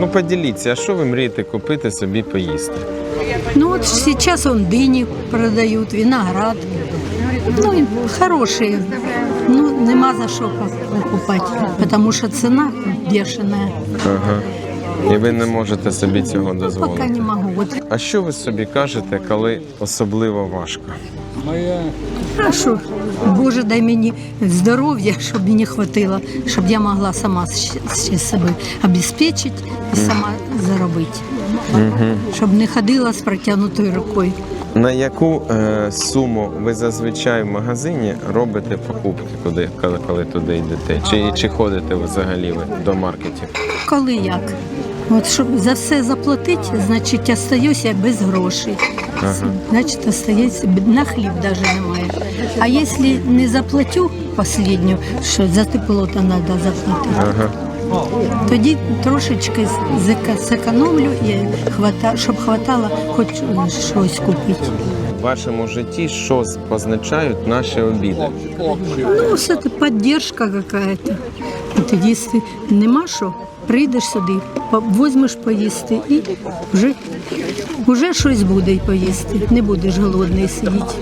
Ну поділіться, а що ви мрієте купити собі поїсти? Ну вот сейчас он дыни продают, виноград. Ну, и хорошие. Ну, нема за що покупать, потому что цена бешеная. Ага. І ви не можете собі цього Пока дозволити. не могу. Вот А що ви собі кажете, коли особливо важко? Хорошо. Боже, дай мені здоров'я, щоб мені хватило, щоб я могла сама ще себе обезпечити і сама заробити. Щоб не ходила з протягнутою рукою. На яку е, суму ви зазвичай в магазині робите покупки, куди, коли, коли туди йдете? Чи, чи ходите ви взагалі ви до маркетів? Коли як? От щоб за все заплатити, значить остаюся без грошей. Значить, остається на хліб навіть немає. А якщо не заплатю останню, що за тепло то треба заплатити, Ага. тоді трошечки зекономлю і хвата, щоб хватало хоч щось купити. В вашому житті що позначають наші обіди? Ну, все це підтримка какая-то. От їсти нема що, прийдеш сюди, возьмеш поїсти і вже, вже щось буде й поїсти. Не будеш голодний сидіти.